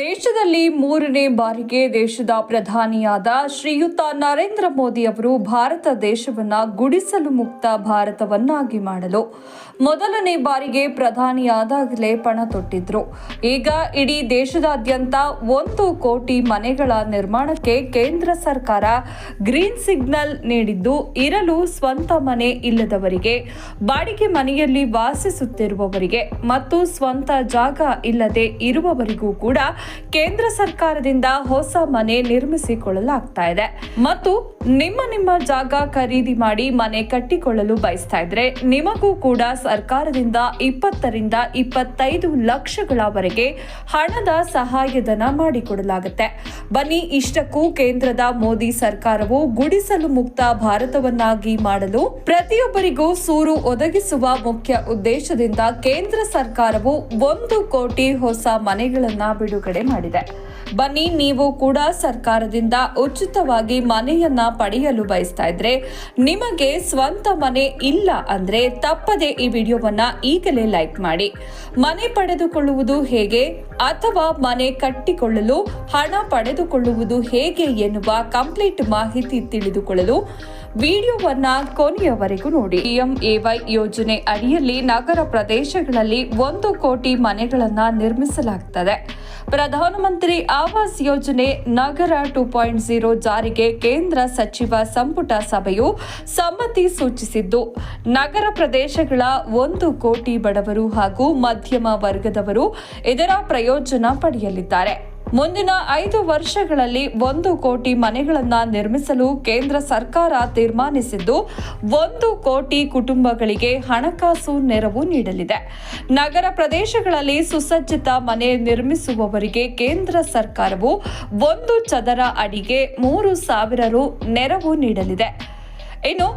ದೇಶದಲ್ಲಿ ಮೂರನೇ ಬಾರಿಗೆ ದೇಶದ ಪ್ರಧಾನಿಯಾದ ಶ್ರೀಯುತ ನರೇಂದ್ರ ಮೋದಿ ಅವರು ಭಾರತ ದೇಶವನ್ನ ಗುಡಿಸಲು ಮುಕ್ತ ಭಾರತವನ್ನಾಗಿ ಮಾಡಲು ಮೊದಲನೇ ಬಾರಿಗೆ ಪ್ರಧಾನಿಯಾದಾಗಲೇ ಪಣ ತೊಟ್ಟಿದ್ರು. ಈಗ ಇಡೀ ದೇಶದಾದ್ಯಂತ ಒಂದು ಕೋಟಿ ಮನೆಗಳ ನಿರ್ಮಾಣಕ್ಕೆ ಕೇಂದ್ರ ಸರ್ಕಾರ ಗ್ರೀನ್ ಸಿಗ್ನಲ್ ನೀಡಿದ್ದು, ಇರಲು ಸ್ವಂತ ಮನೆ ಇಲ್ಲದವರಿಗೆ, ಬಾಡಿಗೆ ಮನೆಯಲ್ಲಿ ವಾಸಿಸುತ್ತಿರುವವರಿಗೆ ಮತ್ತು ಸ್ವಂತ ಜಾಗ ಇಲ್ಲದೆ ಇರುವವರಿಗೂ ಕೂಡ ಕೇಂದ್ರ ಸರ್ಕಾರದಿಂದ ಹೊಸ ಮನೆ ನಿರ್ಮಿಸಿಕೊಳ್ಳಲಾಗ್ತಾ ಇದೆ. ಮತ್ತು ನಿಮ್ಮ ನಿಮ್ಮ ಜಾಗ ಖರೀದಿ ಮಾಡಿ ಮನೆ ಕಟ್ಟಿಕೊಳ್ಳಲು ಬಯಸ್ತಾ ಇದ್ರೆ ನಿಮಗೂ ಕೂಡ ಸರ್ಕಾರದಿಂದ ಇಪ್ಪತ್ತರಿಂದ ಇಪ್ಪತ್ತೈದು ಲಕ್ಷಗಳವರೆಗೆ ಹಣದ ಸಹಾಯಧನ ಮಾಡಿಕೊಡಲಾಗುತ್ತೆ. ಬನ್ನಿ, ಇಷ್ಟಕ್ಕೂ ಕೇಂದ್ರದ ಮೋದಿ ಸರ್ಕಾರವು ಗುಡಿಸಲು ಮುಕ್ತ ಭಾರತವನ್ನಾಗಿ ಮಾಡಲು ಪ್ರತಿಯೊಬ್ಬರಿಗೂ ಸೂರು ಒದಗಿಸುವ ಮುಖ್ಯ ಉದ್ದೇಶದಿಂದ ಕೇಂದ್ರ ಸರ್ಕಾರವು ಒಂದು ಕೋಟಿ ಹೊಸ ಮನೆಗಳನ್ನ ಬಿಡುಗಡೆ ಮಾಡಿದೆ. ಬನ್ನಿ, ನೀವು ಕೂಡ ಸರ್ಕಾರದಿಂದ ಉಚಿತವಾಗಿ ಮನೆಯನ್ನ ಪಡೆಯಲು ಬಯಸ್ತಾ ಇದ್ರೆ ನಿಮಗೆ ಸ್ವಂತ ಮನೆ ಇಲ್ಲ ಅಂದ್ರೆ ತಪ್ಪದೆ ಈ ವಿಡಿಯೋವನ್ನ ಈಗಲೇ ಲೈಕ್ ಮಾಡಿ. ಮನೆ ಪಡೆದುಕೊಳ್ಳುವುದು ಹೇಗೆ ಅಥವಾ ಮನೆ ಕಟ್ಟಿಕೊಳ್ಳಲು, ಹಣ ಪಡೆದುಕೊಳ್ಳುವುದು ಹೇಗೆ ಎನ್ನುವ ಕಂಪ್ಲೀಟ್ ಮಾಹಿತಿ ತಿಳಿದುಕೊಳ್ಳಲು ವಿಡಿಯೋವನ್ನ ಕೊನೆಯವರೆಗೂ ನೋಡಿ. ಪಿಎಂಎವೈ ಯೋಜನೆ ಅಡಿಯಲ್ಲಿ ನಗರ ಪ್ರದೇಶಗಳಲ್ಲಿ ಒಂದು ಕೋಟಿ ಮನೆಗಳನ್ನು ನಿರ್ಮಿಸಲಾಗುತ್ತದೆ ಪ್ರಧಾನಮಂತ್ರಿ ಆವಾಸ್ ಯೋಜನೆ ನಗರ ಟೂ ಪಾಯಿಂಟ್ ಜೀರೋ ಜಾರಿಗೆ ಕೇಂದ್ರ ಸಚಿವ ಸಂಪುಟ ಸಭೆಯು ಸಮ್ಮತಿ ಸೂಚಿಸಿದ್ದು, ನಗರ ಪ್ರದೇಶಗಳ ಒಂದು ಕೋಟಿ ಬಡವರು ಹಾಗೂ ಮಧ್ಯಮ ವರ್ಗದವರು ಇದರ ಪ್ರಯೋಜನ ಪಡೆಯಲಿದ್ದಾರೆ. ಮುಂದಿನ ಐದು ವರ್ಷಗಳಲ್ಲಿ ಒಂದು ಕೋಟಿ ಮನೆಗಳನ್ನು ನಿರ್ಮಿಸಲು ಕೇಂದ್ರ ಸರ್ಕಾರ ತೀರ್ಮಾನಿಸಿದ್ದು, ಒಂದು ಕೋಟಿ ಕುಟುಂಬಗಳಿಗೆ ಹಣಕಾಸು ನೆರವು ನೀಡಲಿದೆ. ನಗರ ಪ್ರದೇಶಗಳಲ್ಲಿ ಸುಸಜ್ಜಿತ ಮನೆ ನಿರ್ಮಿಸುವವರಿಗೆ ಕೇಂದ್ರ ಸರ್ಕಾರವು ಒಂದು ಚದರ ಅಡಿಗೆ ಮೂರು ಸಾವಿರ ರು ನೆರವು ನೀಡಲಿದೆ. ಇನ್ನು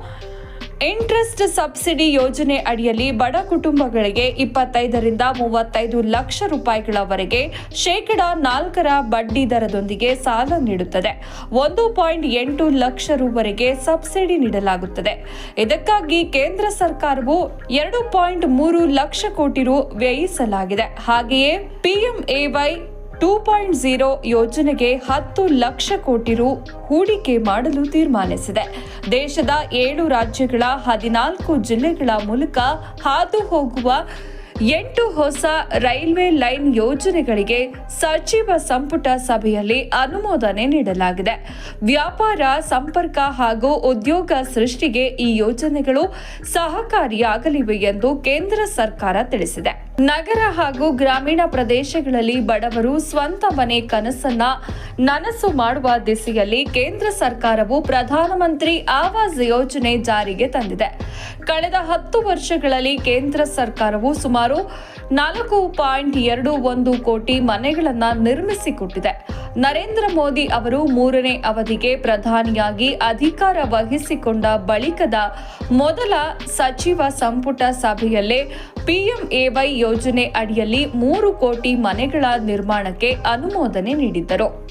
ಇಂಟ್ರೆಸ್ಟ್ ಸಬ್ಸಿಡಿ ಯೋಜನೆ ಅಡಿಯಲ್ಲಿ ಬಡ ಕುಟುಂಬಗಳಿಗೆ ಇಪ್ಪತ್ತೈದರಿಂದ ಮೂವತ್ತೈದು ಲಕ್ಷ ರೂಪಾಯಿಗಳವರೆಗೆ ಶೇಕಡ ನಾಲ್ಕರ ಬಡ್ಡಿ ದರದೊಂದಿಗೆ ಸಾಲ ನೀಡುತ್ತದೆ. ಒಂದು ಪಾಯಿಂಟ್ ಎಂಟು ಲಕ್ಷ ರೂವರೆಗೆ ಸಬ್ಸಿಡಿ ನೀಡಲಾಗುತ್ತದೆ. ಇದಕ್ಕಾಗಿ ಕೇಂದ್ರ ಸರ್ಕಾರವು ಎರಡು ಪಾಯಿಂಟ್ ಮೂರು ಲಕ್ಷ ಕೋಟಿ ರು ವ್ಯಯಿಸಲಾಗಿದೆ. ಹಾಗೆಯೇ ಪಿಎಂಎವೈ ಟೂ ಪಾಯಿಂಟ್ ಝೀರೋ ಯೋಜನೆಗೆ ಹತ್ತು ಲಕ್ಷ ಕೋಟಿ ರು ಹೂಡಿಕೆ ಮಾಡಲು ತೀರ್ಮಾನಿಸಿದೆ. ದೇಶದ ಏಳು ರಾಜ್ಯಗಳ ಹದಿನಾಲ್ಕು ಜಿಲ್ಲೆಗಳ ಮೂಲಕ ಹಾದು ಹೋಗುವ ಎಂಟು ಹೊಸ ರೈಲ್ವೆ ಲೈನ್ ಯೋಜನೆಗಳಿಗೆ ಸಚಿವ ಸಂಪುಟ ಸಭೆಯಲ್ಲಿ ಅನುಮೋದನೆ ನೀಡಲಾಗಿದೆ. ವ್ಯಾಪಾರ, ಸಂಪರ್ಕ ಹಾಗೂ ಉದ್ಯೋಗ ಸೃಷ್ಟಿಗೆ ಈ ಯೋಜನೆಗಳು ಸಹಕಾರಿಯಾಗಲಿವೆ ಎಂದು ಕೇಂದ್ರ ಸರ್ಕಾರ ತಿಳಿಸಿದೆ. ನಗರ ಹಾಗೂ ಗ್ರಾಮೀಣ ಪ್ರದೇಶಗಳಲ್ಲಿ ಬಡವರು ಸ್ವಂತ ಮನೆ ಕನಸನ್ನ ನನಸು ಮಾಡುವ ದಿಸೆಯಲ್ಲಿ ಕೇಂದ್ರ ಸರ್ಕಾರವು ಪ್ರಧಾನಮಂತ್ರಿ ಆವಾಸ್ ಯೋಜನೆ ಜಾರಿಗೆ ತಂದಿದೆ. ಕಳೆದ ಹತ್ತು ವರ್ಷಗಳಲ್ಲಿ ಕೇಂದ್ರ ಸರ್ಕಾರವು ಸುಮಾರು ನಾಲ್ಕು ಪಾಯಿಂಟ್ ಎರಡು ಒಂದು ಕೋಟಿ ಮನೆಗಳನ್ನು ನಿರ್ಮಿಸಿಕೊಟ್ಟಿದೆ. ನರೇಂದ್ರ ಮೋದಿ ಅವರು ಮೂರನೇ ಅವಧಿಗೆ ಪ್ರಧಾನಿಯಾಗಿ ಅಧಿಕಾರ ವಹಿಸಿಕೊಂಡ ಬಳಿಕದ ಮೊದಲ ಸಚಿವ ಸಂಪುಟ ಸಭೆಯಲ್ಲೇ ಪಿಎಂಎವೈ ಯೋಜನೆ ಅಡಿಯಲ್ಲಿ ಮೂರು ಕೋಟಿ ಮನೆಗಳ ನಿರ್ಮಾಣಕ್ಕೆ ಅನುಮೋದನೆ ನೀಡಿದ್ದರು.